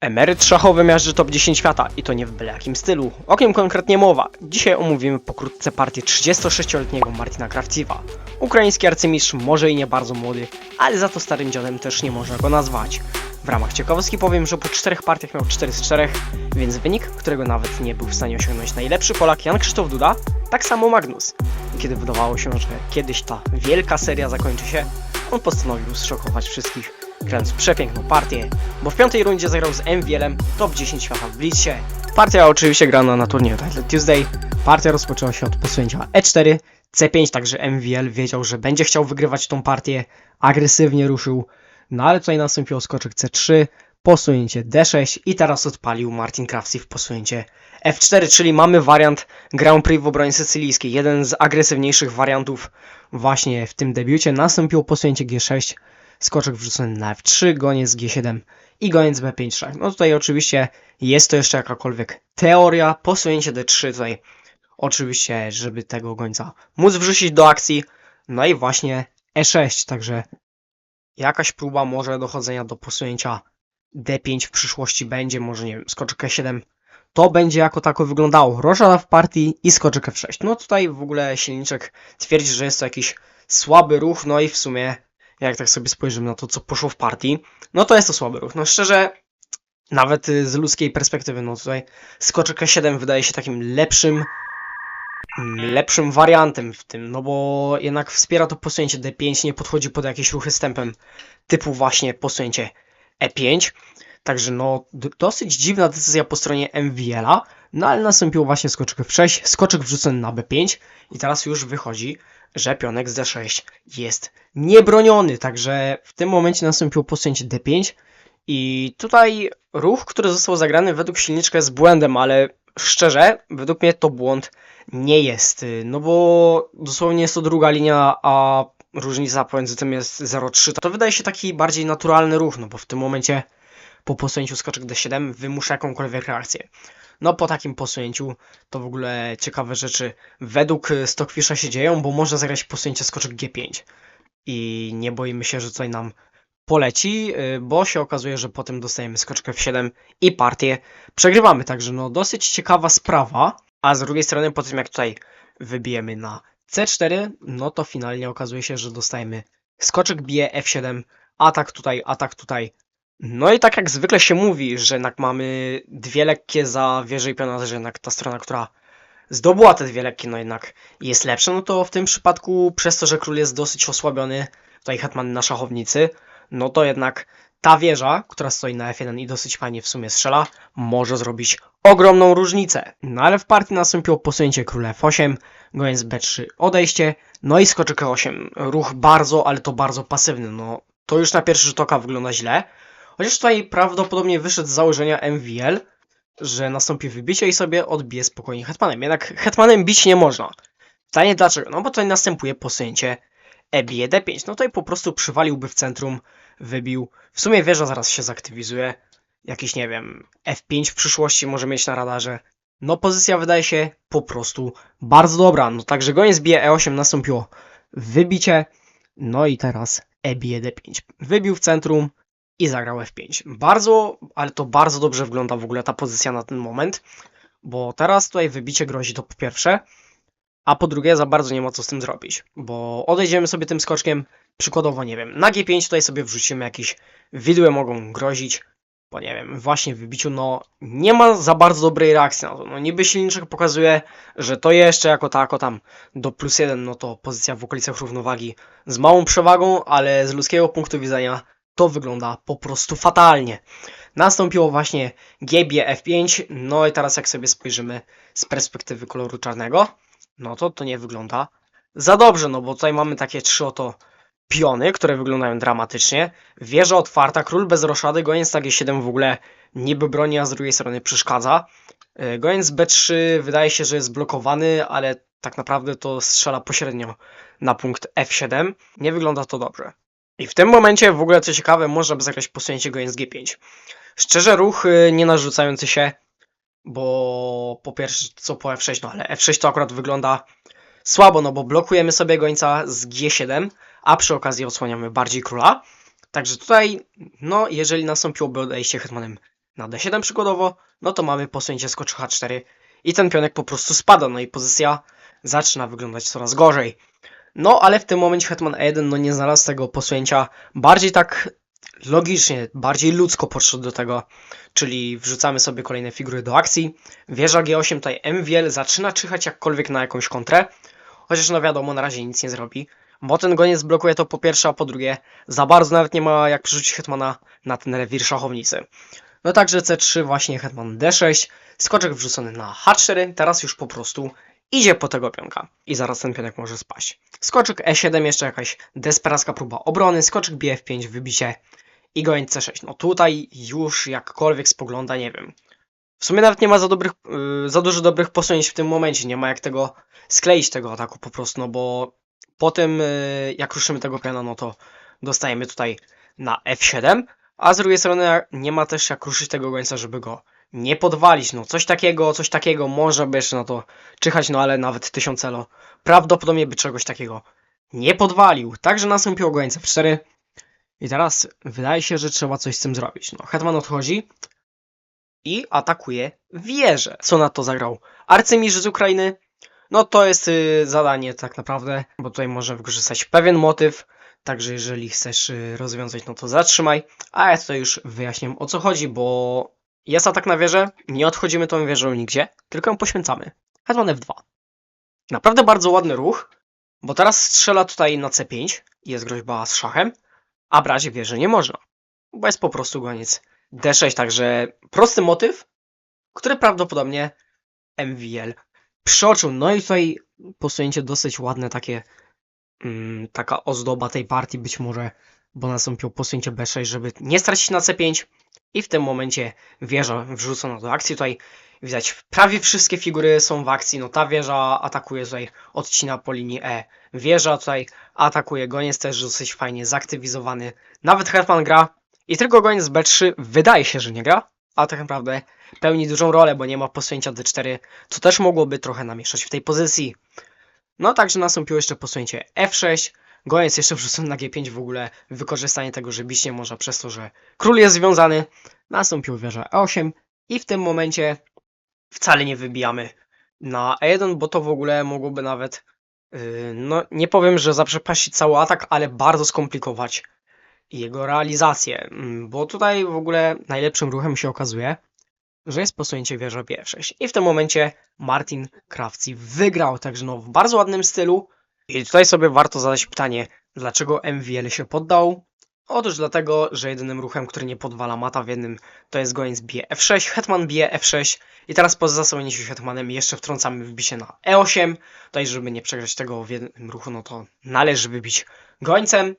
Emeryt szachowy miażdży top 10 świata i to nie w byle jakim stylu. O kim konkretnie mowa? Dzisiaj omówimy pokrótce partię 36-letniego Martina Krawciwa. Ukraiński arcymistrz może i nie bardzo młody, ale za to starym dziadem też nie można go nazwać. W ramach ciekawostki powiem, że po czterech partiach miał 4 z 4, więc wynik, którego nawet nie był w stanie osiągnąć najlepszy Polak Jan Krzysztof Duda, tak samo Magnus. Kiedy wydawało się, że kiedyś ta wielka seria zakończy się, on postanowił zszokować wszystkich, grając przepiękną partię, bo w piątej rundzie zagrał z MWL-em top 10 świata w Blitzcie. Partia oczywiście grana na turnieju Title Tuesday. Partia rozpoczęła się od posunięcia E4, C5, także MWL wiedział, że będzie chciał wygrywać tą partię, agresywnie ruszył, no ale tutaj nastąpiło skoczek C3, posunięcie D6 i teraz odpalił Martin Krawcy w posunięcie F4, czyli mamy wariant Grand Prix w obronie sycylijskiej, jeden z agresywniejszych wariantów właśnie w tym debiucie. Nastąpiło posunięcie G6, skoczek wrzucony na F3, goniec G7 i goniec B5 szach. No tutaj oczywiście jest to jeszcze jakakolwiek teoria, posunięcie D3 tutaj oczywiście, żeby tego gońca móc wrzucić do akcji, no i właśnie E6, także jakaś próba może dochodzenia do posunięcia D5 w przyszłości będzie, może nie wiem, skoczek E7 to będzie jako tako wyglądało. Roszada w partii i skoczek F6. No tutaj w ogóle silniczek twierdzi, że jest to jakiś słaby ruch, no i w sumie jak tak sobie spojrzymy na to, co poszło w partii, no to jest to słaby ruch. No szczerze, nawet z ludzkiej perspektywy, no tutaj skoczek E7 wydaje się takim lepszym, mm, lepszym wariantem w tym, no bo jednak wspiera to posunięcie D5, nie podchodzi pod jakieś ruchy z tempem typu właśnie posunięcie E5. Także no, dosyć dziwna decyzja po stronie MVL-a, no ale nastąpiło właśnie skoczek F6, skoczek wrzucony na B5 i teraz już wychodzi, że pionek z D6 jest niebroniony, także w tym momencie nastąpiło posunięcie D5 i tutaj ruch, który został zagrany według silniczka jest błędem, ale szczerze, według mnie to błąd nie jest, y, no bo dosłownie jest to druga linia, a różnica pomiędzy tym jest 0,3, to wydaje się taki bardziej naturalny ruch, no bo w tym momencie po posunięciu skoczek D7 wymusza jakąkolwiek reakcję. No po takim posunięciu to w ogóle ciekawe rzeczy według y, Stockfisha się dzieją, bo można zagrać posunięcie skoczek G5 i nie boimy się, że tutaj nam poleci, y, bo się okazuje, że potem dostajemy skoczkę F7 i partię przegrywamy, także no dosyć ciekawa sprawa, a z drugiej strony po tym jak tutaj wybijemy na C4, no to finalnie okazuje się, że dostajemy skoczek bije F7, atak tutaj, atak tutaj, no i tak jak zwykle się mówi, że jednak mamy dwie lekkie za wieżę i piona, że jednak ta strona, która zdobyła te dwie lekkie, no jednak jest lepsza, no to w tym przypadku przez to, że król jest dosyć osłabiony, tutaj hetman na szachownicy, no to jednak ta wieża, która stoi na F1 i dosyć fajnie w sumie strzela, może zrobić ogromną różnicę. No ale w partii nastąpiło posunięcie króla F8, goniec B3 odejście, no i skoczek E8. Ruch bardzo, ale to bardzo pasywny, no to już na pierwszy rzut oka wygląda źle, Chociaż tutaj prawdopodobnie wyszedł z założenia MVL, że nastąpi wybicie i sobie odbije spokojnie hetmanem. Jednak hetmanem bić nie można. Pytanie dlaczego? No bo tutaj następuje posunięcie e bije d5. No tutaj po prostu przywaliłby w centrum, wybił. W sumie wieża zaraz się zaktywizuje. Jakiś, nie wiem, f5 w przyszłości może mieć na radarze. No pozycja wydaje się po prostu bardzo dobra. No także goniec bije e8 nastąpiło wybicie. No i teraz e bije d5. Wybił w centrum, i zagrał F5. Bardzo, ale to bardzo dobrze wygląda w ogóle ta pozycja na ten moment, bo teraz tutaj wybicie grozi to po pierwsze, a po drugie za bardzo nie ma co z tym zrobić, bo odejdziemy sobie tym skoczkiem, przykładowo nie wiem, na G5 tutaj sobie wrzucimy jakieś widły mogą grozić, bo nie wiem, właśnie w wybiciu no nie ma za bardzo dobrej reakcji na to, no niby silniczek pokazuje, że to jeszcze jako tako tam do plus jeden, no to pozycja w okolicach równowagi z małą przewagą, ale z ludzkiego punktu widzenia to wygląda po prostu fatalnie. Nastąpiło właśnie GB F5, no i teraz jak sobie spojrzymy z perspektywy koloru czarnego, no to to nie wygląda za dobrze, no bo tutaj mamy takie trzy oto piony, które wyglądają dramatycznie. Wieża otwarta, król bez roszady, goniec na G7 w ogóle niby broni, a z drugiej strony przeszkadza. Yy, Goniec B3 wydaje się, że jest blokowany, ale tak naprawdę to strzela pośrednio na punkt F7. Nie wygląda to dobrze. I w tym momencie w ogóle co ciekawe, można by zagrać posunięcie goniec G5. Szczerze ruch nie narzucający się, bo po pierwsze co po F6, no ale F6 to akurat wygląda słabo, no bo blokujemy sobie gońca z G7, a przy okazji odsłaniamy bardziej króla. Także tutaj, no jeżeli nastąpiłoby odejście hetmanem na D7 przykładowo, no to mamy posunięcie skocz H4 i ten pionek po prostu spada, no i pozycja zaczyna wyglądać coraz gorzej. No, ale w tym momencie Hetman E1 no nie znalazł tego posunięcia bardziej tak logicznie, bardziej ludzko podszedł do tego, czyli wrzucamy sobie kolejne figury do akcji. Wieża G8 tutaj MWL zaczyna czyhać jakkolwiek na jakąś kontrę, chociaż no wiadomo, na razie nic nie zrobi, bo ten goniec blokuje to po pierwsze, a po drugie za bardzo nawet nie ma jak przerzucić Hetmana na ten rewir szachownicy. No także C3 właśnie Hetman D6, skoczek wrzucony na H4, teraz już po prostu idzie po tego pionka i zaraz ten pionek może spaść. Skoczek E7, jeszcze jakaś desperacka próba obrony, skoczek BF5, wybicie i goniec C6. No tutaj już jakkolwiek spogląda, nie wiem. W sumie nawet nie ma za, dobrych, yy, za dużo dobrych posunięć w tym momencie, nie ma jak tego skleić tego ataku po prostu, no bo po tym yy, jak ruszymy tego piona, no to dostajemy tutaj na F7, a z drugiej strony nie ma też jak ruszyć tego gońca, żeby go nie podwalić, no coś takiego, coś takiego może by jeszcze na to czyhać, no ale nawet 1000 elo prawdopodobnie by czegoś takiego nie podwalił. Także nastąpiło gońce F4 i teraz wydaje się, że trzeba coś z tym zrobić. No, Hetman odchodzi i atakuje wieżę. Co na to zagrał arcymistrz z Ukrainy? No to jest y, zadanie tak naprawdę, bo tutaj można wykorzystać pewien motyw, także jeżeli chcesz y, rozwiązać, no to zatrzymaj, a ja tutaj już wyjaśniam o co chodzi, bo jest atak na wieżę, nie odchodzimy tą wieżą nigdzie, tylko ją poświęcamy. Hetman F2. Naprawdę bardzo ładny ruch, bo teraz strzela tutaj na C5, jest groźba z szachem, a brać wieży nie można, bo jest po prostu goniec D6, także prosty motyw, który prawdopodobnie MVL przeoczył. No i tutaj posunięcie dosyć ładne, takie taka ozdoba tej partii być może, bo nastąpiło posunięcie B6, żeby nie stracić na C5 i w tym momencie wieża wrzucona do akcji. Tutaj widać prawie wszystkie figury są w akcji. No ta wieża atakuje tutaj, odcina po linii E. Wieża tutaj atakuje, goniec też dosyć fajnie zaktywizowany. Nawet Hetman gra i tylko goniec B3 wydaje się, że nie gra, a tak naprawdę pełni dużą rolę, bo nie ma posunięcia D4, co też mogłoby trochę namieszać w tej pozycji. No także nastąpiło jeszcze posunięcie F6, goniec jeszcze wrzucony na G5 w ogóle, wykorzystanie tego, że bić nie może przez to, że król jest związany. Nastąpił wieża E8 i w tym momencie wcale nie wybijamy na E1, bo to w ogóle mogłoby nawet, yy, no nie powiem, że zaprzepaścić cały atak, ale bardzo skomplikować jego realizację, Mm, bo tutaj w ogóle najlepszym ruchem się okazuje, że jest posunięcie wieża B6 i w tym momencie Martin Krawcy wygrał, także no w bardzo ładnym stylu i tutaj sobie warto zadać pytanie, dlaczego MWL się poddał? Otóż dlatego, że jedynym ruchem, który nie podwala mata w jednym, to jest goniec bije F6, hetman bije F6 i teraz po zasłonięciu hetmanem jeszcze wtrącamy wbicie na E8. Tutaj, żeby nie przegrać tego w jednym ruchu, no to należy wybić gońcem.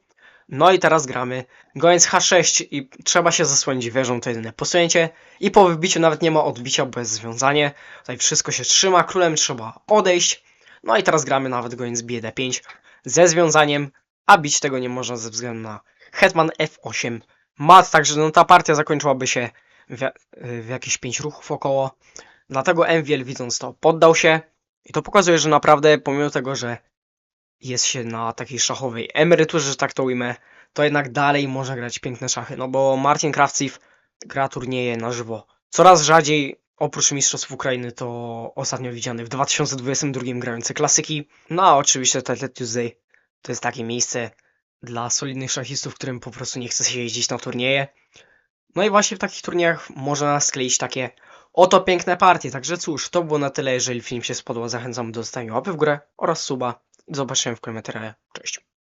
No i teraz gramy goniec H6 i trzeba się zasłonić wieżą, to jedyne posunięcie. I po wybiciu nawet nie ma odbicia, bo jest związanie. Tutaj wszystko się trzyma, królem trzeba odejść. No i teraz gramy nawet goniec bije D5 ze związaniem, a bić tego nie można ze względu na hetman F8 mat, także no ta partia zakończyłaby się w, w jakieś 5 ruchów około. Dlatego MWL widząc to poddał się i to pokazuje, że naprawdę pomimo tego, że jest się na takiej szachowej emeryturze, że tak to ujmę, to jednak dalej może grać piękne szachy, no bo Martin Krawczyk gra turnieje na żywo coraz rzadziej, oprócz Mistrzostw Ukrainy to ostatnio widziany w 2022 grający klasyki, no a oczywiście Title Tuesday to jest takie miejsce dla solidnych szachistów, którym po prostu nie chce się jeździć na turnieje. No i właśnie w takich turniejach można skleić takie oto piękne partie. Także cóż, to było na tyle. Jeżeli film się spodobał, zachęcam do zostawienia łapy w górę oraz suba. Do zobaczenia w kolejnym materiale. Cześć.